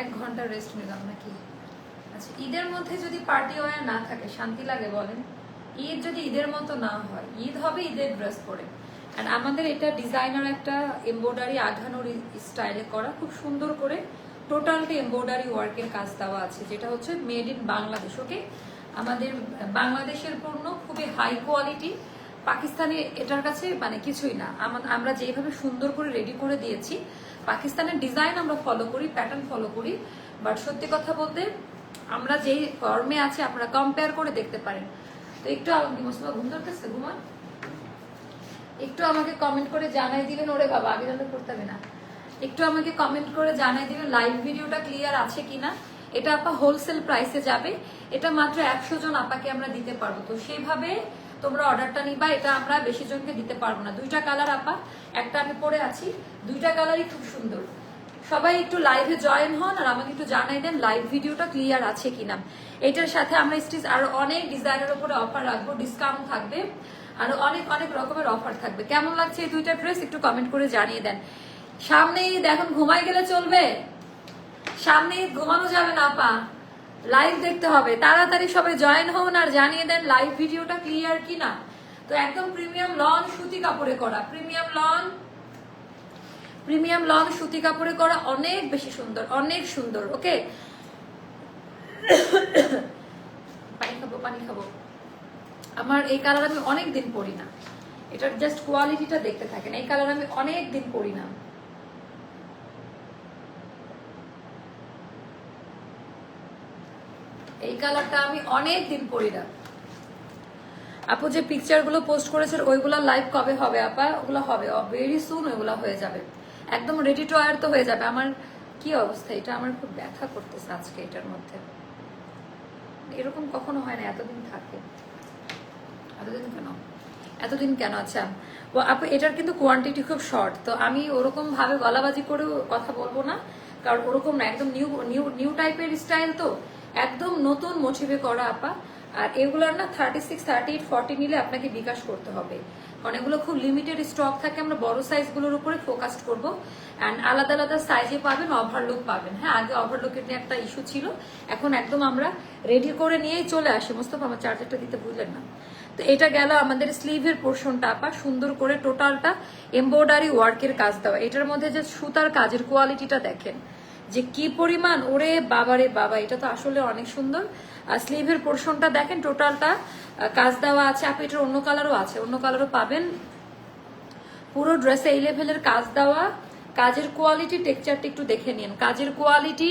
এক ঘণ্টা রেস্ট নিলাম নাকি? আচ্ছা ঈদের মধ্যে যদি পার্টি ওয়ার না থাকে, শান্তি লাগে বলেন? ঈদ যদি ঈদের মতো না হয়, ঈদ হবে ঈদের ড্রেস পরে। অ্যান্ড আমাদের এটা ডিজাইনার একটা এমব্রয়ডারি আঘানোর স্টাইলে করা, খুব সুন্দর করে টোটালটি এমব্রয়ডারি ওয়ার্কের কাজ দেওয়া আছে, যেটা হচ্ছে মেড ইন বাংলাদেশ ওকে আমাদের বাংলাদেশের পণ্য খুবই হাই কোয়ালিটি পাকিস্তানে এটার কাছে মানে কিছুই না। আমা- আমরা যেভাবে সুন্দর করে রেডি করে দিয়েছি, পাকিস্তানের ডিজাইন আমরা ফলো করি প্যাটার্ন ফলো করি। বাট সত্যি কথা বলতে, আমরা যেই ফর্মে আছে, আপনারা কম্পেয়ার করে দেখতে পারেন। তো একটু মোস্তফা ঘুম ধরতেছে? ঘুমান। একটু আমাকে কমেন্ট করে জানাই দিবেন। ওরে বাবা, আগে জানলে করতে হবে না। একটু আমাকে কমেন্ট করে জানাই দিবেন লাইভ ভিডিওটা ক্লিয়ার আছে কিনা। এটা আপা হোলসেল প্রাইসে যাবে। এটা মাত্র একশো জন আপাকে আমরা দিতে পারব। তো সেইভাবে তোমরা অর্ডারটা নিবা, এটা আমরা বেশি জনকে দিতে পারব না। দুইটা কালার আপা, একটা আমি পরে আছি, দুইটা কালারই খুব সুন্দর। সবাই একটু লাইভে জয়েন হন আর আমাকে একটু জানাই দেন লাইভ ভিডিওটা ক্লিয়ার আছে কিনা। এটার সাথে আমরা স্টিচ আর অনেক ডিজাইনের উপরে অফার রাখব ডিসকাউন্ট থাকবে। আরও অনেক অনেক রকমের অফার থাকবে। কেমন লাগছে এই দুইটা ড্রেস একটু কমেন্ট করে জানিয়ে দেন। সামনেই দেখুন ঘুমাই গেলে চলবে? সামনে ঈদ ঘুমানো যাবে না পা লাইভ দেখতে হবে। তাড়াতাড়ি সবাই জয়েন হন আর জানিয়ে দেন লাইভ ভিডিওটা ক্লিয়ার কিনা। তো একদম প্রিমিয়াম লন সুতি কাপড়ে করা। প্রিমিয়াম লন প্রিমিয়াম লন সুতি কাপড়ে করা অনেক বেশি সুন্দর, অনেক সুন্দর ওকে পানি খাব পানি খাব। আমার এই কালার আমি অনেক দিন পরি না। এটার জাস্ট কোয়ালিটিটা দেখতে থাকেন। এই কালার আমি অনেক দিন পরি না। এই কালারটা আমি অনেক দিন পরি না। আপু যে পিকচারগুলো পোস্ট করেছেন, ওইগুলো লাইভ কবে হবে আপা? ওগুলো হবে ভেরি সুন ওইগুলো হয়ে যাবে। একদম রেডি টু আয়ার তো হয়ে যাবে। আমার কি অবস্থা? এটা আমার খুব ব্যথা করতেছে আজকে এটার মধ্যে। এরকম কখনো হয় না, এতদিন থাকে। এতদিন কেন? এতদিন কেন? আচ্ছা। ও, আপু, এটার কিন্তু কোয়ান্টিটি খুব শর্ট তো আমি ওরকম ভাবে গলাবাজি করে কথা বলব না, কারণ ওরকম না, একদম নিউ নিউ নিউ টাইপের স্টাইল তো। একদম নতুন মোটিভে করা আপা। আর এগুলোর না thirty six thirty eight forty নিলে আপনাকে বিকাশ করতে হবে। কারণ এগুলো খুব লিমিটেড স্টক থাকে, আমরা বড় সাইজগুলোর উপরে ফোকাস করব। অ্যান্ড আলাদা আলাদা সাইজে পাবেন ওভারলুক পাবেন। হ্যাঁ আগে ওভারলুকের নিয়ে একটা ইস্যু ছিল, এখন একদম আমরা রেডি করে নিয়েই চলে আসি। মোস্তফা, আমার চার্জারটা দিতে ভুললেন না। তো এটা গেল আমাদের স্লিভের পোর্শনটা আপা। সুন্দর করে টোটালটা এমব্রয়ডারি ওয়ার্কের কাজ দেওয়া। এটার মধ্যে যে সুতার কাজের কোয়ালিটিটা দেখেন। যে কি পরিমাণ, ওরে বাবারে বাবা, এটা তো আসলে অনেক সুন্দর। আর স্লিভের পোর্শনটা দেখেন টোটালটা কাজ দেওয়া আছে, আপনি এটার অন্য কালারও আছে, অন্য কালারও পাবেন। পুরো ড্রেসে এই লেভেলের কাজ দেওয়া, কাজের কোয়ালিটি টেক্সচারটা একটু দেখে নিন। কাজের কোয়ালিটি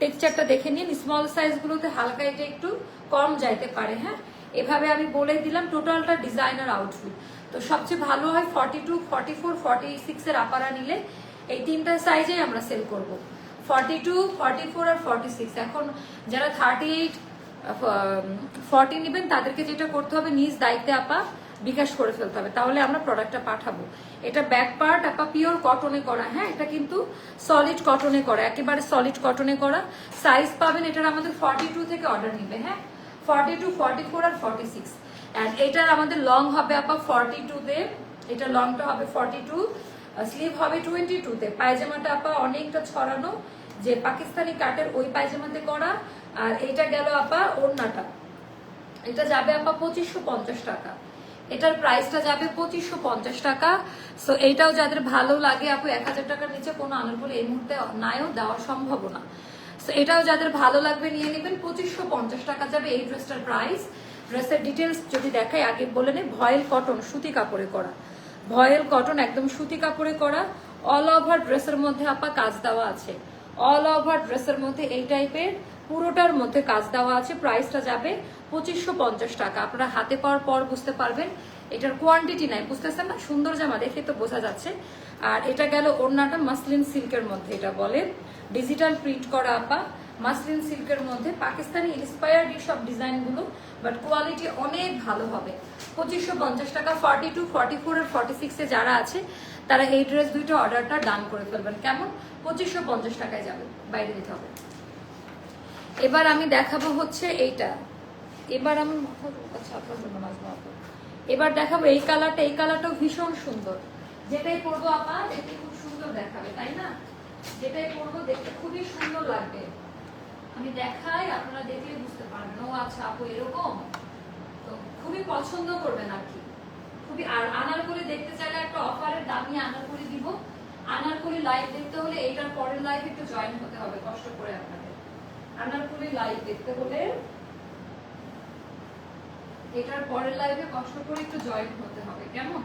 টেক্সচারটা দেখে নিন স্মল সাইজগুলোতে হালকা এটা একটু কম যাইতে পারে হ্যাঁ? এভাবে আমি বলে দিলাম, টোটালটা ডিজাইনার আউটফিট তো সবচেয়ে ভালো হয় forty two forty four forty six এর আপারা নিলে এই তিনটা সাইজেই আমরা সেল করব। ফর্টি টু ফর্টি ফোর আর ফর্টি সিক্স এখন যারা থার্টি এইট ফর্টি নেবেন, তাদেরকে যেটা করতে হবে, নিজ দায়িত্বে আপা বিকাশ করে ফেলতে হবে। তাহলে আমরা প্রোডাক্টটা পাঠাবো। এটা ব্যাক পার্ট আপা পিওর কটনে করা হ্যাঁ? এটা কিন্তু সলিড কটনে করা, একেবারে সলিড কটনে করা। সাইজ পাবেন, এটার আমাদের ফর্টি টু থেকে অর্ডার নিবে হ্যাঁ? ফর্টি টু ফর্টি ফোর আর ফর্টি সিক্স অ্যান্ড এটার আমাদের লং হবে আপা ফর্টি টুতে এটা লংটা হবে ফর্টি টু স্লিভ হবে টোয়েন্টি টুতে। পায়জামাটা আপা অনেকটা ছড়ানো, যে পাকিস্তানি কাটের ওই পায়জামাতে করা আর এইটা গেল আপা ওড়নাটা। এটা যাবে আপা পঁচিশশো পঞ্চাশ টাকা। এটার প্রাইসটা যাবে পঁচিশশো পঞ্চাশ টাকা। সো এইটাও যাদের ভালো লাগে আপু, এক হাজার টাকার নিচে কোনো আনুকূল এই মুহূর্তে নাইও, দেওয়া সম্ভব না। সো এটাও যাদের ভালো লাগবে নিয়ে নেবেন, পঁচিশশো পঞ্চাশ টাকা যাবে এই ড্রেসটার প্রাইস। ড্রেসের ডিটেলস যদি দেখাই, আগে বলে নেই, ভয়েল কটন সুতি কাপড়ে করা ভয়েল কটন একদম সুতি কাপড়ে করা অল ওভার ড্রেসের মধ্যে আপা কাজ দেওয়া আছে। অল ওভার ড্রেসের মধ্যে এই টাইপের পুরোটার মধ্যে কাজ দেওয়া আছে। প্রাইসটা যাবে পঁচিশশো পঞ্চাশ টাকা। আপনারা হাতে পাওয়ার পর বুঝতে পারবেন, এটার কোয়ান্টিটি নাই। বুঝতেছেন না? সুন্দর জামা দেখে তো বোঝা যাচ্ছে। আর এটা গেল ওড়নাটা মাসলিন সিল্কের মধ্যে, এটা বলে। ডিজিটাল প্রিন্ট করা আপা। মাসলিন সিল্কের মধ্যে পাকিস্তানি ইন্সপায়ার্ড সব ডিজাইনগুলো বাট কোয়ালিটি অনেক ভালো হবে। পঁচিশশো পঞ্চাশ টাকা ফর্টি টু ফর্টি ফোর আর ফর্টি সিক্সে যারা আছে, তারা এই ড্রেস দুইটা অর্ডারটা ডান করে ফেলবেন। কেমন? পঁচিশশো পঞ্চাশ টাকায় যাবে, বাইরে দিতে হবে। এবার আমি দেখাবো হচ্ছে এইটা। এবার আমি এবার দেখাবো এই কালারটা, এই কালারটাও ভীষণ সুন্দর। যেটাই পরবো আপা দেখতে খুব সুন্দর দেখাবে, তাই না? যেটাই পরবো দেখতে খুবই সুন্দর লাগবে। আমি দেখাই, আপনারা দেখলে বুঝতে পারবেন। ও আচ্ছা আপু এরকম? তো খুবই পছন্দ করবেন আর কি। খুবই আর আনারকলি দেখতে চাইলে একটা অফারের দামি আনারকলি দিব। আনারকলি লাইভ দেখতে হলে এইটার পরের লাইভ একটু জয়েন হতে হবে, কষ্ট করে আপনাদের। আনারকলি লাইভ দেখতে হলে এটার পরের লাইভে কষ্ট করে একটু জয়েন হতে হবে, কেমন?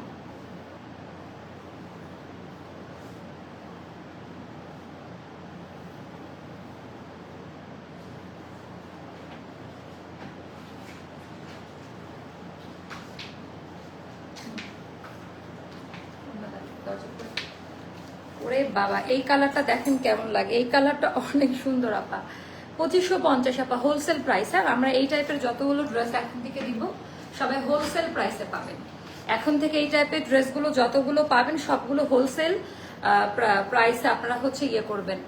ওরে বাবা, এই কালারটা দেখেন কেমন লাগে। এই কালারটা অনেক সুন্দর, আপা। পঁচিশশো পঞ্চাশ, আপা হোলসেল প্রাইস আর আমরা এই টাইপের যতগুলো ড্রেস এখন থেকে দিব, সবাই হোলসেল প্রাইসে পাবেন। এখন থেকে এই টাইপের ড্রেসগুলো যতগুলো পাবেন, সবগুলো হোলসেল প্রাইসে আপনারা হচ্ছে ইয়ে করবেন।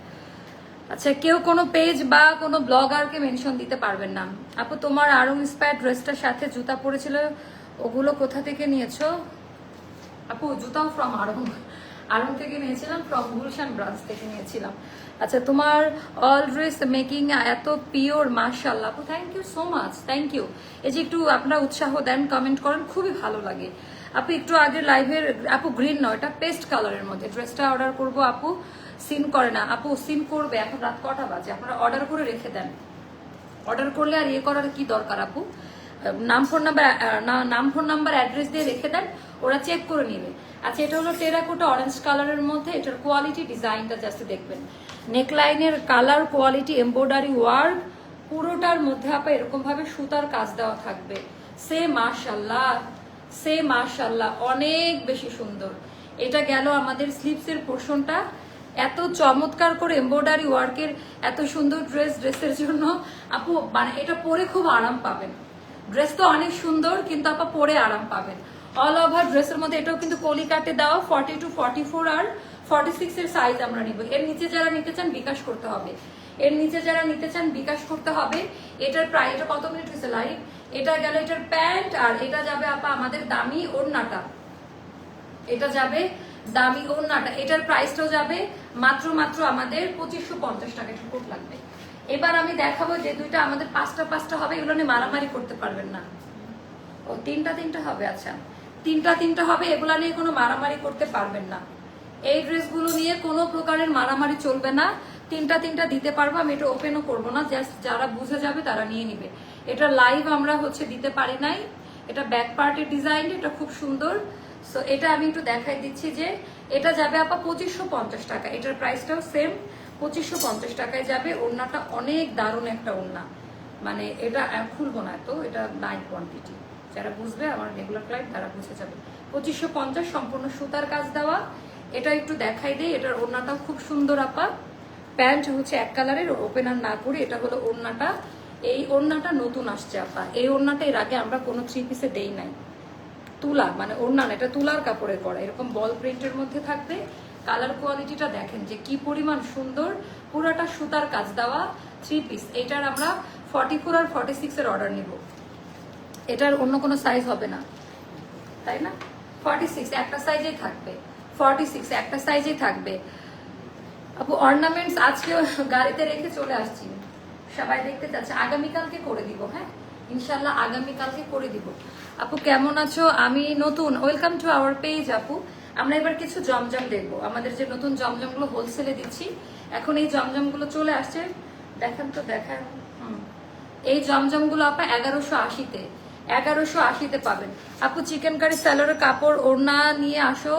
আচ্ছা কেউ কোনো পেজ বা কোনো ব্লগারকে মেনশন দিতে পারবেন না। আপু, তোমার আরও ইন্সপায়ার ড্রেসটার সাথে জুতা পরেছিল ওগুলো কোথা থেকে নিয়েছো? আপু, জুতাও ফ্রম আরং আরং থেকে নিয়েছিলাম ফ্রম গুলশান ব্রাঞ্চ থেকে নিয়েছিলাম। আচ্ছা তোমার অল ড্রেস মেকিং এত পিওর মার্শাল্লাহ আপু thank you so much thank you এই যে একটু আপনারা উৎসাহ দেন কমেন্ট করেন, খুবই ভালো লাগে। আপু, একটু আগে লাইভের আপু গ্রিন নয়, এটা পেস্ট কালারের মধ্যে। ড্রেসটা অর্ডার করব, আপু সিন করে না। আপু সিন করবে, এখন রাত কটা বাজে। আপনারা অর্ডার করে রেখে দেন। অর্ডার করলে আর ইয়ে করার কি দরকার, আপু? নাম ফোন নাম্বার নাম ফোন নাম্বার, অ্যাড্রেস দিয়ে রেখে দেন, ওরা চেক করে নেবে। আচ্ছা এটা হলো টেরাকোটা অরেঞ্জ কালারের মধ্যে, এটার কোয়ালিটি ডিজাইনটা জাস্ট দেখবেন। নেকলাইনের কালার কোয়ালিটি এমব্রয়ডারি ওয়ার্ক পুরোটার মধ্যে আপা এরকম ভাবে সুতার কাজ দেওয়া থাকবে। সে মাশাল্লাহ সে মাশাল্লাহ, অনেক বেশি সুন্দর। এটা গেল আমাদের স্লিপসের পোর্শনটা এত চমৎকার করে এমব্রয়ডারি ওয়ার্কের এত সুন্দর ড্রেস ড্রেসের জন্য, আপু মানে এটা পরে খুব আরাম পাবেন। ড্রেস তো অনেক সুন্দর, কিন্তু আপা পরে আরাম পাবেন। অল ওভার ড্রেসের মধ্যে এটাও কিন্তু কলিকাটে দেওয়া ফর্টি টু ফর্টি ফোর আর ফর্টি সিক্স এর সাইজ আমরা নিব। এর নিচে যারা নিতে চান বিকাশ করতে হবে। এর নিচে যারা নিতে চান বিকাশ করতে হবে। এটার প্রায় এটা কত মিনিট হয়েছে লাইভ এটা গেল এটার প্যান্ট আর এটা যাবে আপা আমাদের দামি ওড়নাটা। এটা যাবে দামি ওড়নাটা। এটার প্রাইসটাও যাবে মাত্র মাত্র আমাদের পঁচিশশো পঞ্চাশ টাকা এটা কোট লাগবে। এবার আমি দেখাবো যে দুইটা আমাদের পাঁচটা পাঁচটা হবে, এগুলো নিয়ে মারামারি করতে পারবেন না। ও, তিনটা তিনটা হবে আচ্ছা। তিনটা তিনটা হবে, এগুলা নিয়ে কোনো মারামারি করতে পারবেন না। এই ড্রেসগুলো নিয়ে কোনো প্রকারের মারামারি চলবে না। তিনটা তিনটা দিতে পারব, আমি এটা ওপেনও করব না জাস্ট যারা বুঝে যাবে তারা নিয়ে নিবে। এটা লাইভ আমরা হচ্ছে দিতে পারি নাই। এটা ব্যাক পার্টের ডিজাইন এটা খুব সুন্দর। সো এটা আমি একটু দেখাই দিচ্ছি যে, এটা যাবে আপা পঁচিশশো পঞ্চাশ টাকা। এটার প্রাইসটাও সেম পঁচিশশো পঞ্চাশ টাকায় যাবে। ওড়নাটা অনেক দারুণ একটা ওড়না। মানে এটা খুলবো না তো, এটা নাই কোয়ান্টিটি যারা বুঝবে, আমার রেগুলার ক্লাইন্ট তারা বুঝে যাবে। পঁচিশশো পঞ্চাশ সম্পূর্ণ সুতার কাজ দেওয়া। এটা একটু দেখাই দেই, এটার ওড়নাটাও খুব সুন্দর আপা। প্যান্ট হচ্ছে এক কালারের ওপেনার না করে, এটা হলো ওড়নাটা। এই ওড়নাটা নতুন আসছে আপা। এই ওড়নাটা এর আগে আমরা কোনো থ্রি পিসে দেই নাই। তুলা মানে ওড়না এটা তুলার কাপড়ের করা। এরকম বল প্রিন্টের মধ্যে থাকবে। কালার কোয়ালিটিটা দেখেন যে কি পরিমাণ সুন্দর, পুরাটা সুতার কাজ দেওয়া থ্রি পিস এটার আমরা ফর্টি ফোর আর ফর্টি সিক্স এর অর্ডার নিব। এটার অন্য কোনো সাইজ হবে না। তাই না? ফর্টি সিক্স একটা সাইজেই থাকবে। ফর্টি সিক্স একটা সাইজেই থাকবে। আপু অর্নামেন্টস আজকে গাড়িতে রেখে চলে আসছি। সবাই দেখতে চাচ্ছে। আগামীকালকে করে দিব হ্যাঁ? ইনশাল্লাহ আগামীকালকে করে দিব। আপু, কেমন আছো? আমি নতুন। ওয়েলকাম টু আওয়ার পেজ আপু। আমরা এবার কিছু জমজম দেখব। আমাদের যে নতুন জমজমগুলো হোলসেলে দিচ্ছি, এখন এই জমজমগুলো চলে আসছে। দেখেন তো, দেখেন। এই জমজমগুলো আপা এগারোশো আশিতে। এগারোশো আশিতে পাবেন। আপু চিকেন কারি স্যালোরের কাপড়, ওড়না নিয়ে আসো।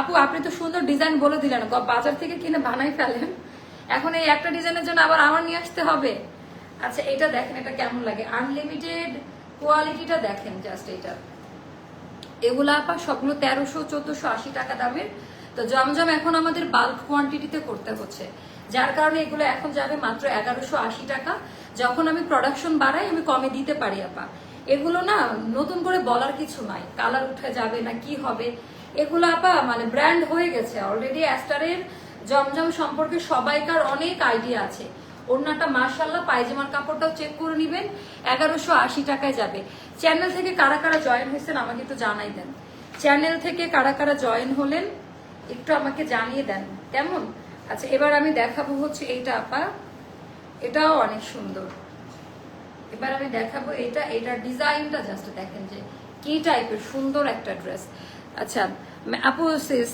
আপু, আপনি তো সুন্দর ডিজাইন বলে দিলেন। বাজার থেকে কিনে বানাই ফেলেন। এখন এই একটা ডিজাইনের জন্য আবার আমার নিয়ে আসতে হবে। আচ্ছা এটা দেখেন, এটা কেমন লাগে? আনলিমিটেড কোয়ালিটিটা দেখেন জাস্ট এটা। এগুলো আপা সবগুলো তেরোশো, চোদ্দশো আশি টাকা দামের। তো জমজম এখন আমাদের বাল্ক কোয়ান্টিটিতে করতে হচ্ছে। যার কারণে এগুলো এখন যাবে মাত্র এগারোশো আশি টাকা। যখন আমি প্রোডাকশন বাড়াই, আমি কমে দিতে পারি, আপা। এগুলো না নতুন করে বলার কিছু নাই। কালার উঠে যাবে না কি হবে? এগুলো আপা মানে ব্র্যান্ড হয়ে গেছে। অলরেডি অ্যাস্টারের জমজম সম্পর্কে সবাইকার অনেক আইডিয়া আছে। ওড়নাটা মার্শাল্লাহ পায়জামার কাপড়টাও চেক করে নিবেন। এগারোশো আশি টাকায় যাবে। চ্যানেল থেকে কারা কারা জয়েন হয়েছেন আমাকে একটু জানাই দেন। চ্যানেল থেকে কারা কারা জয়েন হলেন, একটু আমাকে জানিয়ে দেন। কেমন? আচ্ছা এবার আমি দেখাবো হচ্ছে এইটা, আপা। এটাও অনেক সুন্দর। এবার আমি দেখাবো এটা এটার ডিজাইনটা জাস্ট দেখেন যে কি টাইপের সুন্দর একটা ড্রেস আচ্ছা আপু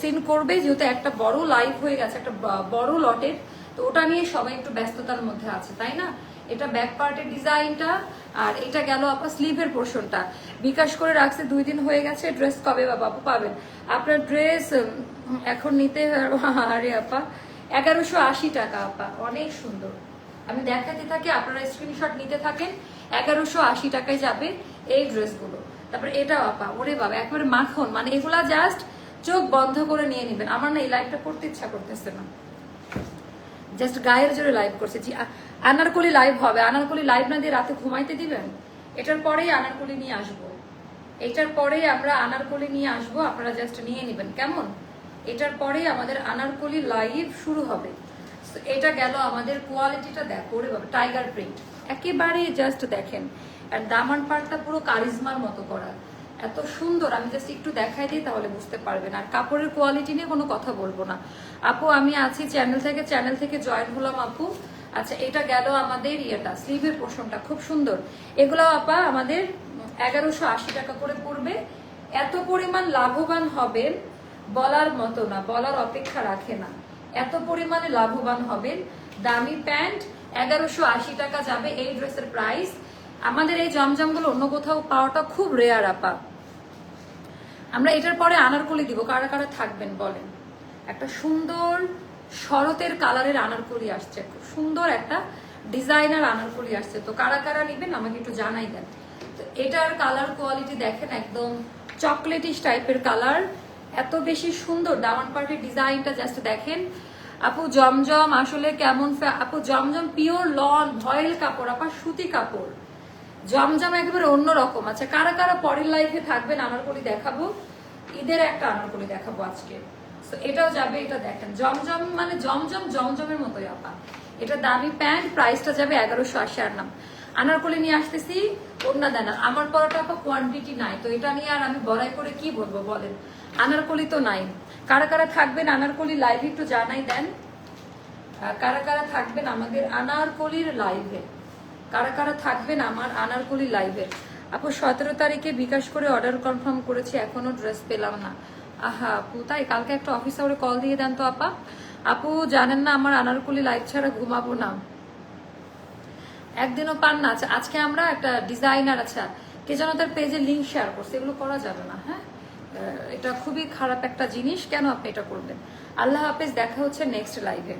সিন করবে, যেহেতু একটা বড় লাইভ হয়ে গেছে, একটা বড় লটের তো ওটা নিয়ে সবাই একটু ব্যস্ততার মধ্যে আছে, তাই না? এটা ব্যাক পার্টের ডিজাইনটা আর এটা গেল আপা স্লিভের পোর্শনটা বিকাশ করে রাখছে, দুই দিন হয়ে গেছে ড্রেস কবে বাবু পাবেন। আপনার ড্রেস এখন নিতে, আরে আপা, এগারোশো আশি টাকা আপা, অনেক সুন্দর। আমি দেখাতে থাকি, আপনারা স্ক্রিনশট নিতে থাকেন, এগারোশো আশি টাকায় যাবে এই ড্রেসগুলো তারপর এটাও আপা, ওরে বাবা, একবারে মাখন মানে এগুলা জাস্ট চোখ বন্ধ করে নিয়ে নেবেন। আমার না এই লাইফটা করতে ইচ্ছা করতেছে না। জাস্ট গায়ের জোরে লাইভ করছে। জি আনারকলি লাইভ হবে। আনারকলি লাইভ না দিয়ে রাতে ঘুমাইতে দিবেন? এটার পরেই আনারকলি নিয়ে আসব। এটার পরেই আমরা আনারকলি নিয়ে আসব, আপনারা জাস্ট নিয়ে নেবেন। কেমন? এটার পরেই আমাদের আনারকলি লাইভ শুরু হবে। এটা গেল আমাদের কোয়ালিটিটা দেখো রে বাবা টাইগার প্রিন্ট একেবারে জাস্ট দেখেন। আর দামান পার্টটা পুরো কারিজমার মতো করা। এত সুন্দর, আমি জাস্ট একটু দেখাই দিই তাহলে বুঝতে পারবেন। আর কাপড়ের কোয়ালিটি নিয়ে কোনো কথা বলব না। আপু, আমি আছি চ্যানেল থেকে চ্যানেল থেকে জয়েন হলাম আপু। আচ্ছা এটা গেল আমাদের ইয়েটা স্লিভের পোর্শনটা খুব সুন্দর। এগুলো আপা আমাদের এগারোশো আশি টাকা করে পড়বে। এত পরিমাণ লাভবান হবেন বলার মতো না, বলার অপেক্ষা রাখে না। এত পরিমাণে লাভবান হবেন। দামি প্যান্ট, এগারোশো আশি টাকা যাবে এই ড্রেসের প্রাইস আমাদের এই জমজমগুলো অন্য কোথাও পাওয়াটা খুব রেয়ার আপা। আমরা এটার পরে আনারকলি দিব। কারা কারা থাকবেন বলেন? একটা সুন্দর শরতের কালারের আনারকলি আসছে। খুব সুন্দর একটা ডিজাইনার আনারকলি আসছে। তো কারা কারা নিবেন আমাকে একটু জানাই দেন। তো এটার কালার কোয়ালিটি দেখেন একদম চকলেটিশ টাইপের কালার। এত বেশি সুন্দর। দামান পার্টির ডিজাইনটা জাস্ট দেখেন। আপু জমজম আসলে কেমন আপু জমজম পিওর লন, ভয়েল কাপড়, আপা সুতি কাপড়। জমজম একেবারে অন্যরকম। আচ্ছা কারা কারা পরের লাইফে থাকবেন আনারকলি দেখাবো। ঈদের একটা আনারকলি দেখাবো আজকে। So, এটাও যাবে এটা দেখেন। জমজম মানে জমজম জমজমের মতোই আপা। এটা দামি প্যান্ট প্রাইসটা যাবে এগারোশো আশি আর নাম। আনারকলি নিয়ে আসতেছি ওড়না দেন। আমার পরোটা আপা কোয়ান্টিটি নাই। তো এটা নিয়ে আর আমি বড়াই করে কি বলব বলেন? আনারকলি তো নাই। কারা কারা থাকবেন আনারকলি লাইভে একটু জানাই দেন। কারা কারা থাকবেন আমাদের আনারকলির লাইভে কারা কারা থাকবেন আমার আনারকলি লাইভে আপু, সতেরো তারিখে বিকাশ করে অর্ডার কনফার্ম করেছি, এখনও ড্রেস পেলাম না। আহা, আপু, তাই কালকে একটা অফিস আওয়ারে কল দিয়ে দেন তো, আপা। আপু, জানেন না, আমার আনারকলি লাইভ ছাড়া ঘুমাবো না। একদিনও পান না। আচ্ছা আজকে আমরা একটা ডিজাইনার আচ্ছা কে যেন তার পেজে লিঙ্ক শেয়ার করছে, এগুলো করা যাবে না হ্যাঁ? এটা খুবই খারাপ একটা জিনিস, কেন আপনি এটা করবেন? আল্লাহ হাফেজ, দেখা হচ্ছে নেক্সট লাইভে